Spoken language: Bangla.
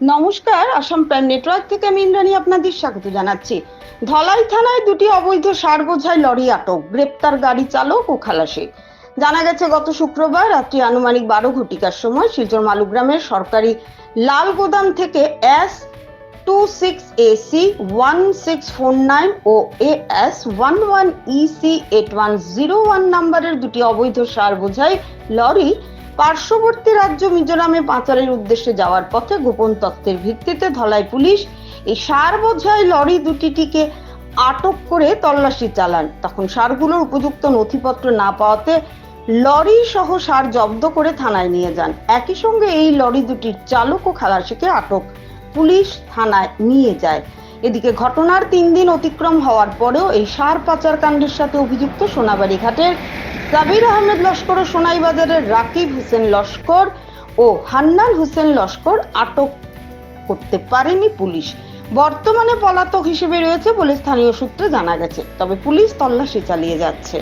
নমস্কার, আসাম প্রাইম নেটওয়ার্ক থেকে আমি ইন্দ্রাণী আপনাদের স্বাগত জানাচ্ছি। ধলাই থানায় দুটি অবৈধ সার বোঝাই লরি আটক, গ্রেপ্তার গাড়ি চালক ও খালাসি। জানা গেছে, গত শুক্রবার রাত্রি আনুমানিক বারো ঘটিকার সময় শিলচর মালুগ্রামের সরকারি লাল গোদাম থেকে S two six AC one six four nine O A S one one EC eight one zero one নাম্বারের দুটি অবৈধ সার বোঝাই লরি পার্শ্ববর্তী রাজ্য মিজোরামে পাচারের উদ্দেশ্যে যাওয়ার পথে গোপন তত্ত্বের ভিত্তিতে ধলাই পুলিশ এই সার বোঝাই লরি দুটিটিকে আটক করে তল্লাশি চালান। তখন সারগুলোর উপযুক্ত নথিপত্র না পাওয়াতে লরি সহ সার জব্দ করে থানায় নিয়ে যান। একই সঙ্গে এই লরি দুটির চালক ও খালাসিকে আটক পুলিশ থানায় নিয়ে যায়। এদিকে ঘটনার তিন দিন অতিক্রম হওয়ার পরেও এই সার পাচার কাণ্ডের সাথে অভিযুক্ত সোনাবাড়ি ঘাটের সাবির আহমেদ লস্কর ও সোনাইবাজারের রাকিব হোসেন লস্কর ও হান্নান হোসেন লস্কর আটক করতে পারেনি পুলিশ। বর্তমানে পলাতক হিসেবে রয়েছে বলে স্থানীয় সূত্রে জানা গেছে। তবে পুলিশ তল্লাশি চালিয়ে যাচ্ছে।